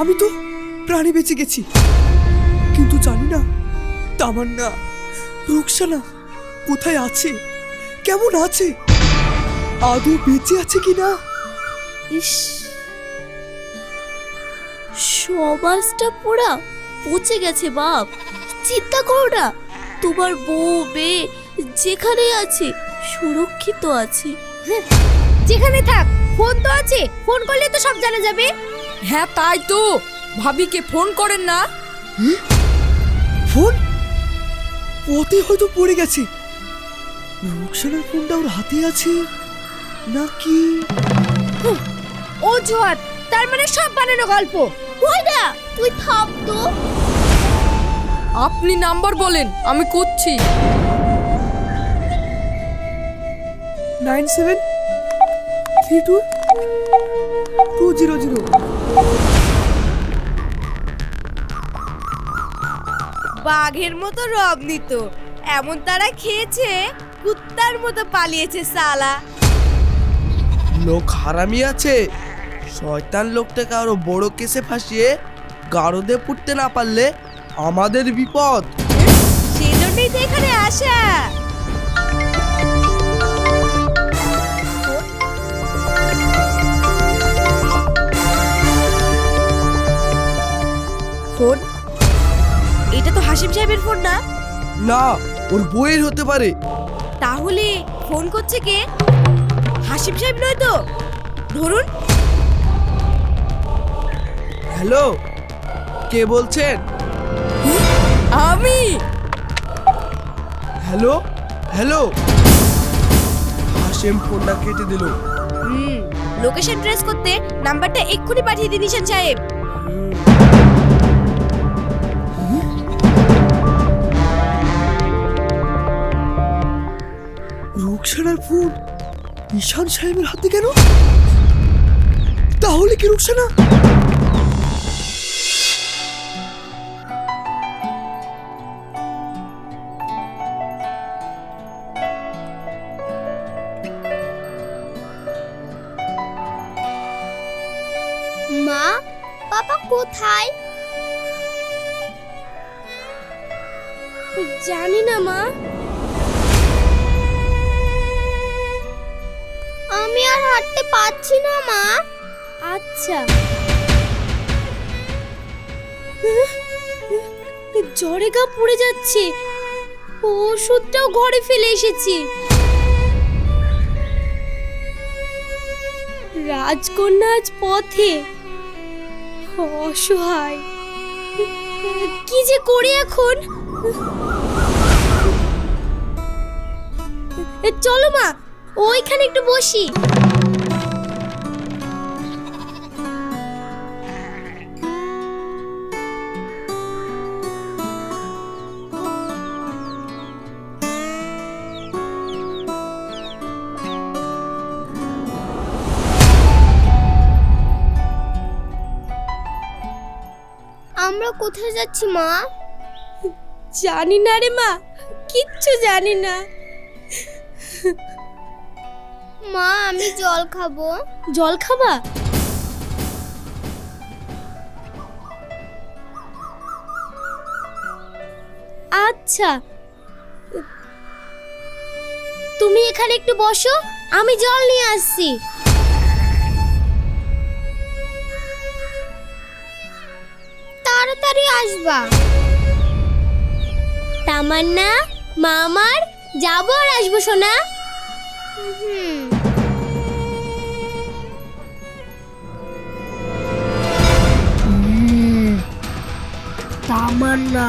আমি তো প্রাণে বেঁচে গেছি। কিন্তু জানি না তামান্না রুকসানা কোথায় আছে? কেমন আছে? আদৌ বেঁচে আছে কি না? ইস সমাজটা পুরা পচে গেছে বাপ। চিন্তা করো না তোমার বউ মেয়ে যেখানে আছে সুরক্ষিত আছে। যেখানে থাক ফোন তো আছে ফোন করলে তো সব জানা যাবে। হ্যাঁ তাই তো। ভাবিকে ফোন করেন না। ফোন? পথে হয়তো পড়ে গেছে। রুকসানার ফোনটা ওর হাতে আছে নাকি? ও অজুহাত তার মানে সব বানানো গল্প। ওই না তুই থাম তো। আপনি নাম্বার বলেন আমি করছি nine seven three two two zero zero. বাঘের মতো রব নিত। এমন তারা খেয়েছে কুত্তার মতো পালিয়েছে সালা লোক হারামি আছে। শয়তান লোকটাকে আরও বড় কেসে ফাঁসিয়ে গারদে পুড়তে না পারলে আমাদের বিপদ। সেই জন্যই তো এখানে আসা। ফোন? এটা তো হাসিম সাহেবের ফোন না? না ওর বইয়ের হতে পারে। তাহলে ফোন করছে কে? হাসিম সাহেব নয় তো? ধরুন। হ্যালো কে বলছেন? আমি! Hello hello. হাসিম ফোনটা কেটে দিল। হুম লোকেশন ট্রেস করতে নাম্বারটা এক্ষুনি পাঠিয়ে দিন নিশান সাহেব। রুকসানার ফোন ঈশান সাহেবের হাতে কেন? তাহলে কি রুকসানা জ্বরে গা পড়ে যাচ্ছে। ওষুধটাও ঘরে ফেলে এসেছি। রাজকন্যা আজ পথে। অসহায়। কি যে করি এখন? চলো মা, ওইখানে একটু বসি। আমরা কোথায় যাচ্ছি মা? জানি না রে মা কিচ্ছু জানি না। মা আমি জল খাব। জল খাবা? আচ্ছা। তুমি এখানে একটু বসো আমি জল নিয়ে আসছি। তাড়াতাড়ি আসবা। তামান্না মা আমার যাব আর আসব সোনা। হুম। তামান্না।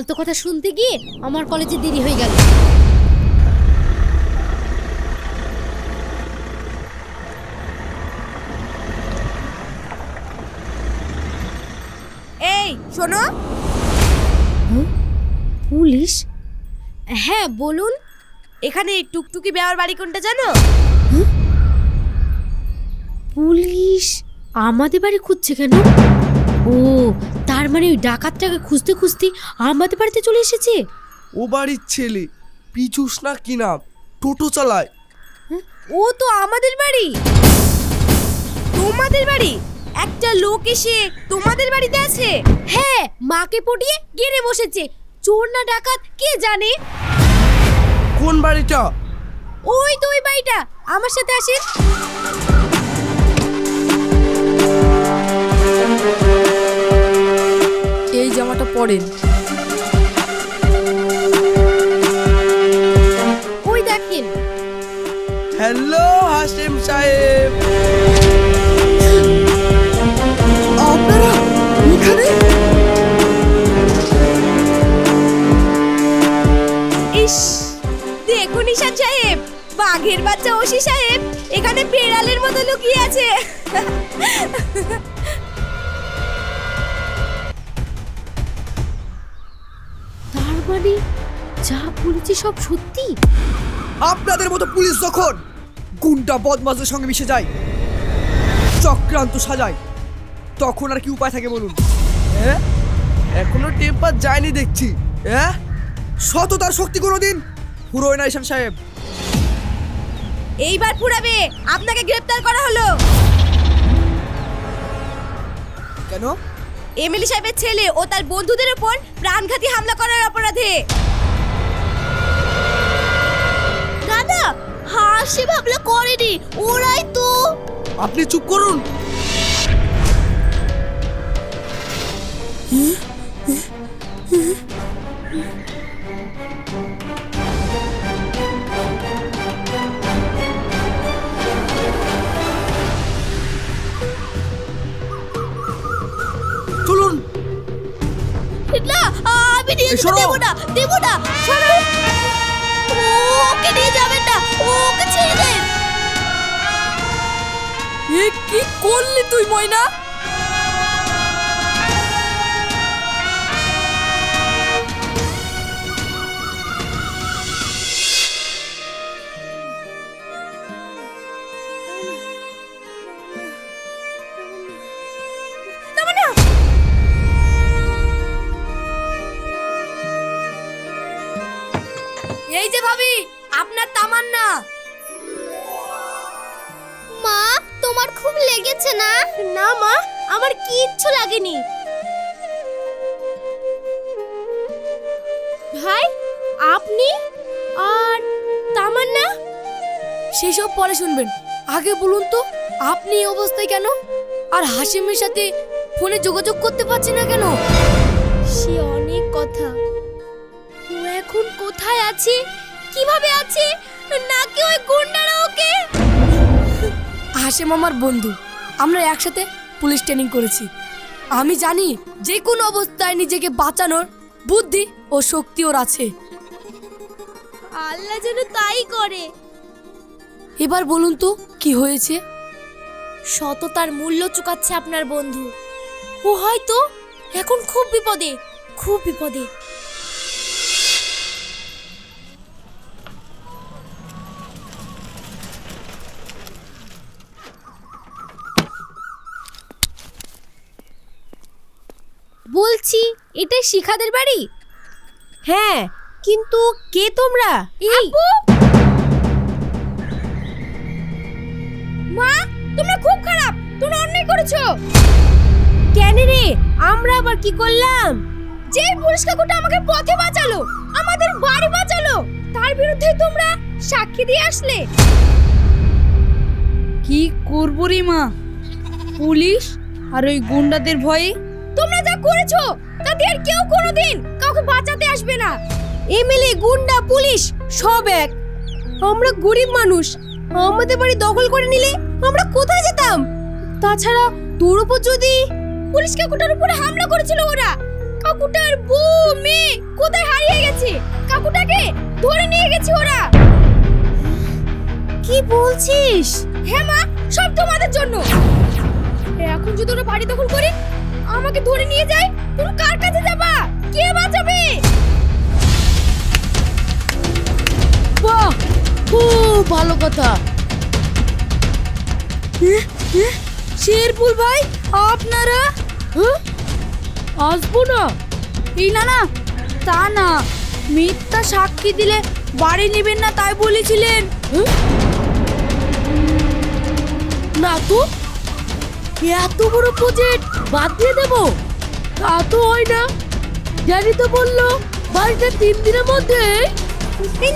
ফালতু কথা শুনতে গিয়ে আমার কলেজে দেরি হয়ে গেল। এই শোনো। পুলিশ? হ্যাঁ বলুন। এখানে টুকটুকি বেয়ার বাড়ি কোনটা জানো? পুলিশ? আমাদের বাড়ি খুঁজছে কেন? ও মানে ওই ডাকাতটাকে খুঁজতে খুঁজতে আমাদের বাড়িতে চলে এসেছে? ও বাড়ির ছেলে। পিচুস না কি নাম? টোটো চালায়। ও তো আমাদের বাড়ি। তোমাদের বাড়ি? একটা লোক এসে তোমাদের বাড়িতে আছে? হ্যাঁ মাকে পটিয়ে গেড়ে বসেছে। চোর না ডাকাত কে জানে? কোন বাড়িটা? ওই তো ওই বাড়িটা। আমার সাথে আসেন। পরেন ওই দেখেন। হ্যালো হাসিম সাহেব। আপনারা এখানে? ইস দেখুন ঈশান সাহেব বাঘের বাচ্চা ওসি সাহেব এখানে বেড়ালের মতো লুকিয়ে আছে। সব সত্যি? আপনাদের মতো পুলিশ যখন গুন্ডা বদমাজের সঙ্গে মিশে যায় চক্রান্ত সাজায় তখন আর কি উপায় থাকে বলুন? হ্যাঁ? এখনও টেম্পার যায়নি দেখছি হ্যাঁ? সততার শক্তি কোনোদিন পুরোয় না ঈশান সাহেব। এইবার পুরাবে আপনাকে গ্রেফতার করা হলো। কেন? এমএলএ সাহেবের ছেলে ও তার বন্ধুদের উপর প্রাণঘাতী হামলা করার অপরাধে। দাদা হাসি ভাবলে করেনি ওরাই তো। আপনি চুপ করুন। চলুন। না আমি নিয়ে যেতে। দেবো না দেবো না সরো। ওকে নিয়ে তুই ময়না? আপনি আর তামান্না? সেসব পরে শুনবেন। আগে বলুন তো, আপনি এই অবস্থায় কেন? আর হাসিমের সাথে ফোনে যোগাযোগ করতে পারছি না কেন? সে অনেক কথা। ও এখন কোথায় আছে? কীভাবে আছে? নাকি ওই গুন্ডারা ওকে? হাসিম আমার বন্ধু। আমরা একসাথে পুলিশ ট্রেনিং করেছি। আমি জানি যে কোনো অবস্থায় নিজেকে বাঁচানোর বুদ্ধি ও শক্তি ওর আছে। আল্লাহ যেন তাই করে। এবার বলুন তো কি হয়েছে? সততার মূল্য চুকাচ্ছে আপনার বন্ধু। ও হয়তো এখন খুব বিপদে খুব বিপদে। বলছি এটা শিখাদের বাড়ি? হ্যাঁ কিন্তু কে তোমরা? এই মা তোমরা খুব খারাপ। তোমরা অন্যায় করেছ। কেন রে? আমরা আবার কি করলাম? যে পুলিশ কাকুটা আমাকে পথে বাঁচালো আমাদের বাড়ি বাঁচালো তার বিরুদ্ধে তোমরা সাক্ষী দিয়ে আসলে। কি করব রে মা? পুলিশ আর ওই গুন্ডাদের ভয়ে? তোমরা যা করেছ তাতে আর কেউ কোনোদিন কাউকে বাঁচাতে আসবে না। এমএলএ, গুন্ডা, পুলিশ, সব এক। আমরা গরিব মানুষ। আমাদের বাড়ি দখল করে নিলে আমরা কোথায় যেতাম? তাছাড়া তোর উপর যদি পুলিশ কাকুটার উপরে হামলা করেছিল ওরা, কাকুটার বউ, মেয়ে কোথায় হারিয়ে গেছে? কাকুটাকে ধরে নিয়ে গেছে ওরা। কি বলছিস? হ্যাঁ মা, সব তোমাদের জন্য। এখন যদি ওরা বাড়ি দখল করে আমাকে ধরে নিয়ে যায় তুমি কার কাছে যাবা? কে বাঁচাবে? বাহ খুব ভালো কথা। শেরপুল ভাই, আপনারা? আসব না? এই না না, তা না। মিথ্যা সাক্ষী দিলে বাড়ি নেবেন না তাই বলেছিলেন। না তো? এত বড় প্রজেক্ট বাদ দিয়ে দেব? তা তো হয় না। জানি তো বলল, বাড়িটা তিন দিনের মধ্যে।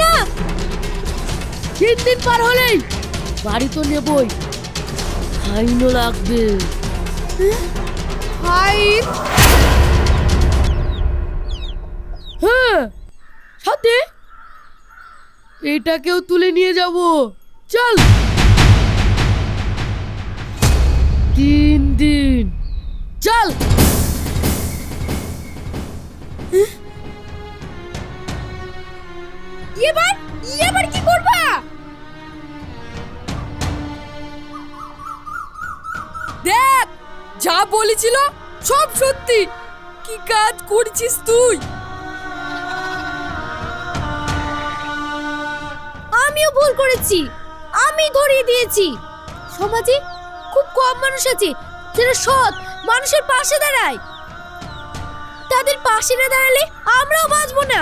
না তিন দিন পার হলেই বাড়ি তো নেবই। ফাইনও লাগবে। ফাইন? হ্যাঁ সাথে এটাকেও তুলে নিয়ে যাব। চল। তিন দিন চল যা বলেছিল সব সত্যি। কি কাজ করছিস তুই? আমিও ভুল করেছি। আমি ধরিয়ে দিয়েছি। সমাজে খুব কম মানুষ আছে যারা সৎ মানুষের পাশে দাঁড়ায়। তাদের পাশে না দাঁড়ালে আমরাও বাঁচবো না।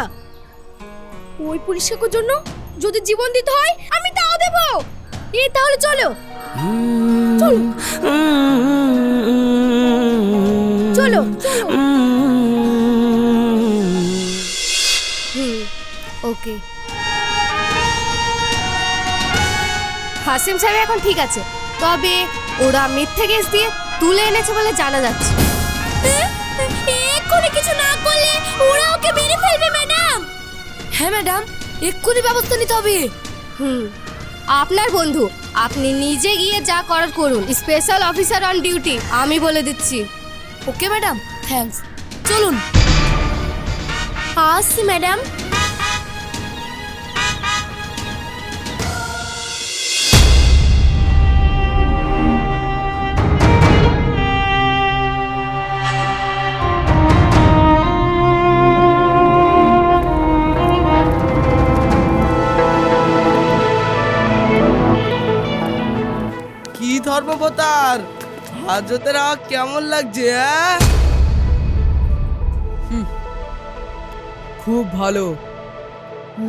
ওই পুলিশের জন্য যদি জীবন দিতে হয় আমি তাও দেব। এ তাহলে চলো। চলো। চলো ওকে হাসিম সাহেব এখন ঠিক আছে। তবে ওরা মিথ্যে কেস দিয়ে তুলে এনেছে বলে জানা যাচ্ছে। এক্ষুনি কিছু না করলে ওরা ওকে মেরে ফেলবে ম্যাডাম। হ্যাঁ ম্যাডাম এক্ষুনি ব্যবস্থা নিতে হবে। হুম আপনার বন্ধু আপনি নিজে গিয়ে যা করার করুন। স্পেশাল অফিসার অন ডিউটি আমি বলে দিচ্ছি। Okay madam. থ্যাঙ্কস চলুন। আসছি ম্যাডাম। কি ধর্মপতার হাজতের কেমন লাগছে হ্যাঁ খুব ভালো।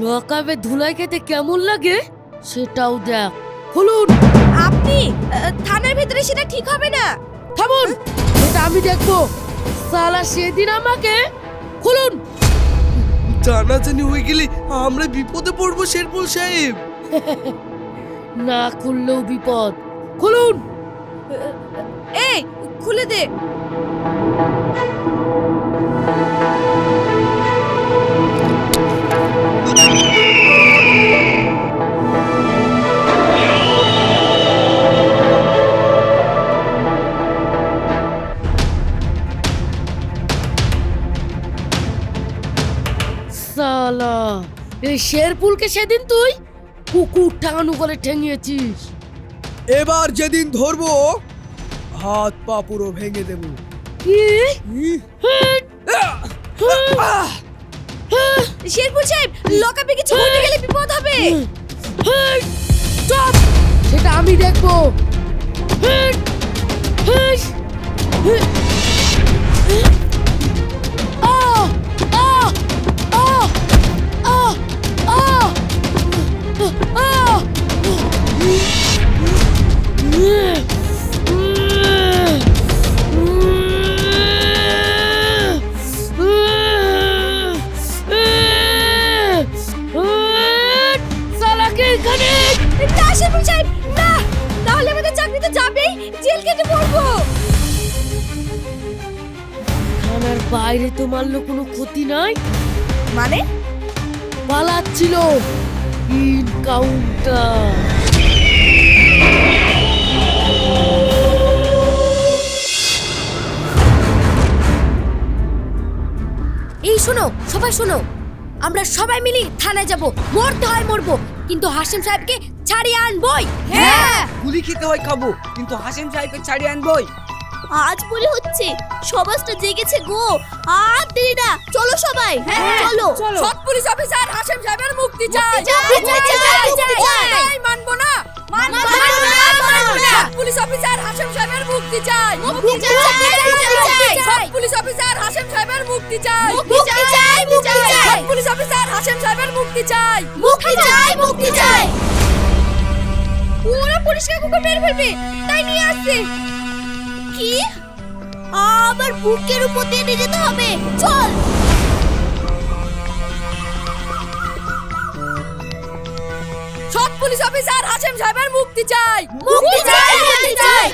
লকাবে ধুলাই খেতে কেমন লাগে? সেটাও দেখ। খুলুন! আপনি থানার ভেতরে সেটা ঠিক হবে না। থামুন! এটা আমি দেখব। সালা সেদিন আমাকে খুলুন! জানাজানি হয়ে গেলে আমরা বিপদে পড়ব শেরপুল সাহেব। না খুললেও বিপদ। খুলুন! এই খুলে দে। এই শেরপুলকে সেদিন তুই কুকুর ঠাঙানো করে ঠেঙিয়েছিস। এবার যেদিন ধরবো হাত পা পুরো ভেঙে দেবো। শেরপুর সাহেব লকাপে কিছু ঘটে গেলে বিপদ হবে। চুপ সেটা আমি দেখব। বাইরে তো মারলো কোনো ক্ষতি নাই? মানে? পালাচ্ছিল। ইনকাউন্টার ভাই শোনো আমরা সবাই মিলি থানায় যাব মরতে হয় মরবো। কিন্তু হাসিম সাহেবকে ছাড়িয়ে আনবই। হ্যাঁ। গুলি খেতে হয় খাব কিন্তু হাসিম সাহেবকে ছাড়িয়ে আনবই। আজ বলে হচ্ছে সমাজটা জেগেছে গো। আর দেরি না চলো সবাই চলো। সৎ পুলিশ অফিসার হাসিম সাহেবের মুক্তি চাই। মানবো না পুলিশ অফিসার হাসিম সাহেবের মুক্তি চাই। মুক্তি চাই, সৎ পুলিশ অফিসার হাসিম সাহেবের মুক্তি চাই। মুক্তি চাই, মুক্তি চাই। পুলিশ অফিসার হাসিম সাহেবের মুক্তি চাই। মুক্তি চাই মুক্তি চাই। মেরে ফেলবে তাই নিয়ে আসছে। কি? আমার বুকের উপর দিয়ে নিয়ে যেতে হবে। চল। সৎ পুলিশ অফিসার হাসিম সাহেবের মুক্তি চাই। মুক্তি চাই চাই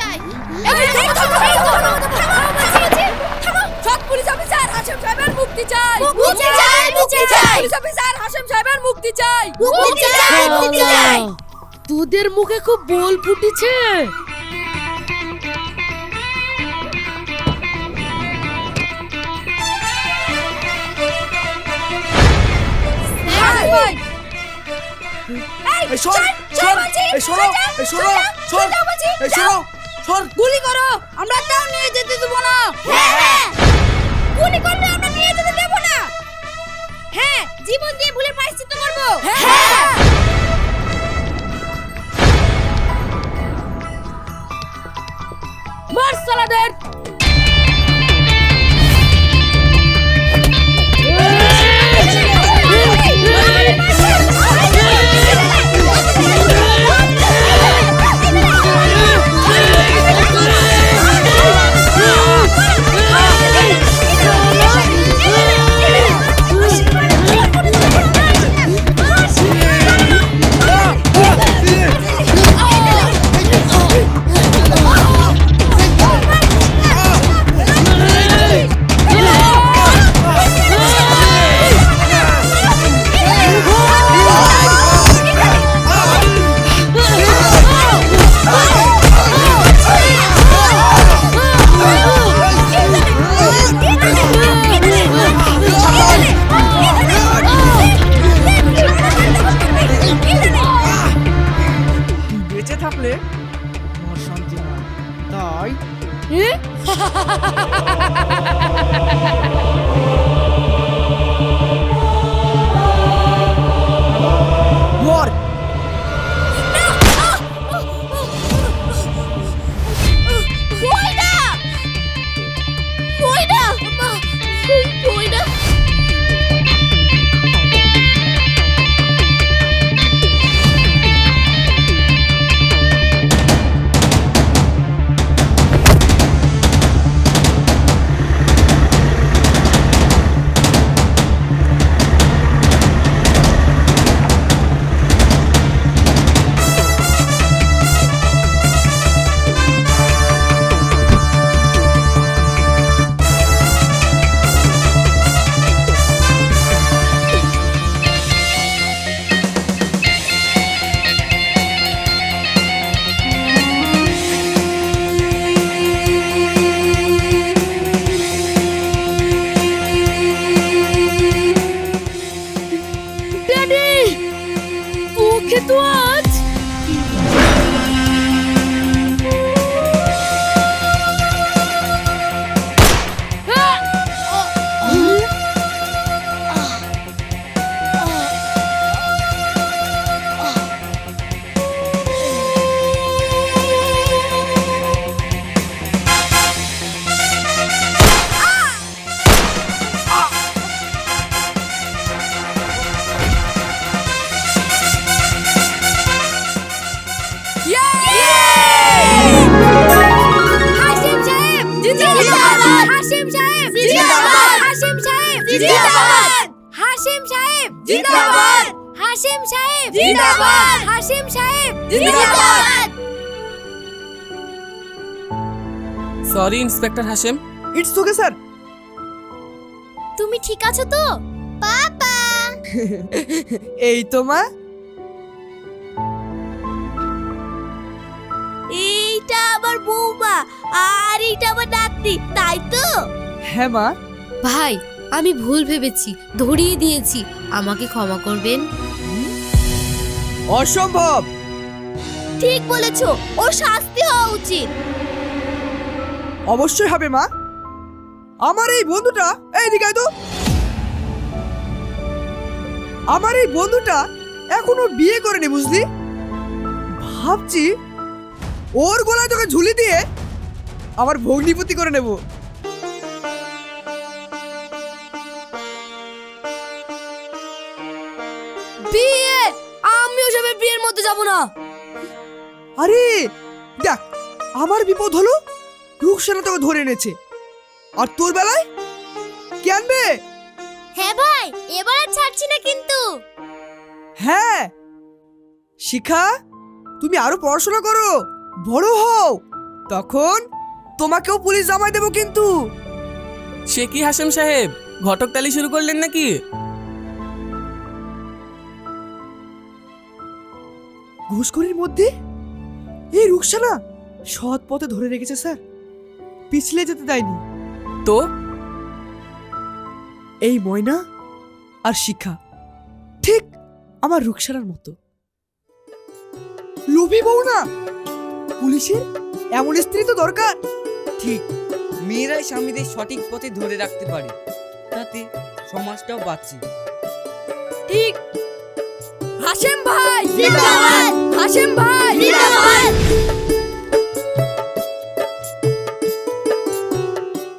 পুলিশ অফিসার হাসিম সাহেবের মুক্তি চাই। মুক্তি চাই, মুক্তি চাই। পুলিশ অফিসার হাসিম সাহেবের মুক্তি চাই। মুক্তি চাই মুক্তি চাই। তোদের মুখে খুব বল ফুটেছে। গুলি করো আমরা তাও নিয়ে যেতে দেবো না। হ্যাঁ গুলি করলে আমরা নিয়ে যেতে দেবো না। হ্যাঁ জীবন দিয়ে ভুলে প্রায়শ্চিত্ত করব। হ্যাঁ। মার সালাদের। Sorry inspector Hashem it's okay sir তুমি ঠিক আছো তো? পাপা! এই তো মা। এইটা আমার বৌমা আর এইটা আমার নাতনি তাই তো? হ্যাঁ মা। ভাই আমি ভুল ভেবেছি ধরিয়ে দিয়েছি। আমাকে ক্ষমা করবেন। অসম্ভব! ঠিক বলেছ ওর শাস্তি হওয়া উচিত। অবশ্যই হবে মা। আমার এই বন্ধুটা এইদিকে আয় তো। আমার এই বন্ধুটা এখনও বিয়ে করেনি বুঝলি? ভাবছি ওর গলায় তোকে ঝুলি দিয়ে আমার ভগ্নিপতি করে নেব। বিয়ে? আমি ওসবের বিয়ের মধ্যে যাব না। আরে দেখ আমার বিপদ হলো রুকসানা তোকে ধরে এনেছে। আর তোর বেলায়? কে আনবে? হ্যাঁ ভাই এবার আর ছাড়ছি না কিন্তু। হ্যাঁ। শিখা তুমি আরও পড়াশোনা করো বড় হও। তখন তোমাকেও পুলিশ জামাই দেবো কিন্তু। সে কি হাসেম সাহেব ঘটক তালি শুরু করলেন নাকি? ঘুষখোরির মধ্যে এই রুকসানা? সৎ পথে ধরে রেখেছে, স্যার। পিছলে যেতে দেয়নি। তো? এই ময়না আর শিক্ষা ঠিক আমার রুকসানার মতো। লোভী বউ না পুলিশের এমন স্ত্রী তো দরকার। ঠিক, মেয়েরাই স্বামীদের সঠিক পথে ধরে রাখতে পারে। তাতে সমাজটাও বাঁচে। ঠিক হাসেম ভাই জিন্দাবাদ। হাসেম ভাই